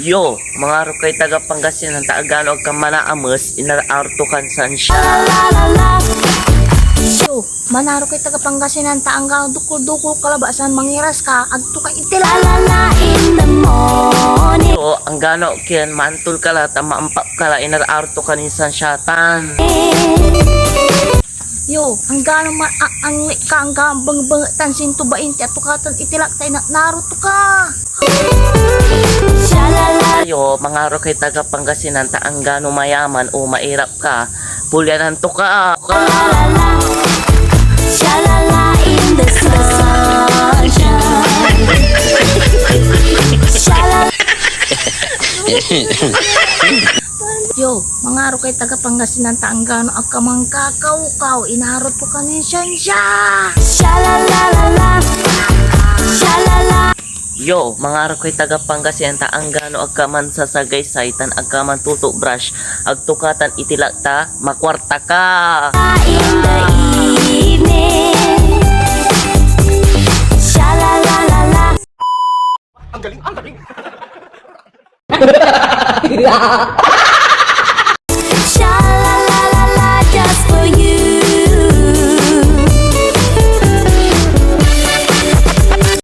Yo, mga rukay taga Pangasinan, taagano ag kamanaamas, inarartukan san siya. Yo, manaro kay taga Pangasinan taangga dukul-dukul kalabasan mangiras ka agto ka itilala in the morning. Yo, ang gano kiyan, mantul ka la, tamaampak ka la, inarartukan ni san syatan. Yo, ang gano ma a- ang li ka ang gambang bang tansin to bain ti atukatan itilak tay na naruto ka. Shalala. Mga rukay taga Pangasinan, taanggano mayaman o mairap ka, pulyanan to ka. ka. Shalala in the sunshine. Shalala. Yo, mga aro kay taga Pangasinan taanggano ang kamang kakao-kaw inarot ko kanin siya. Shalalalala. Yo, mga rukay taga Pangasinan, taanggano ag kaman sa sagaysay, tan ag kaman tuto brush, ag tukatan itilak ta, makwarta ka. in the evening. Shalalalala. Ang galing, ang galing.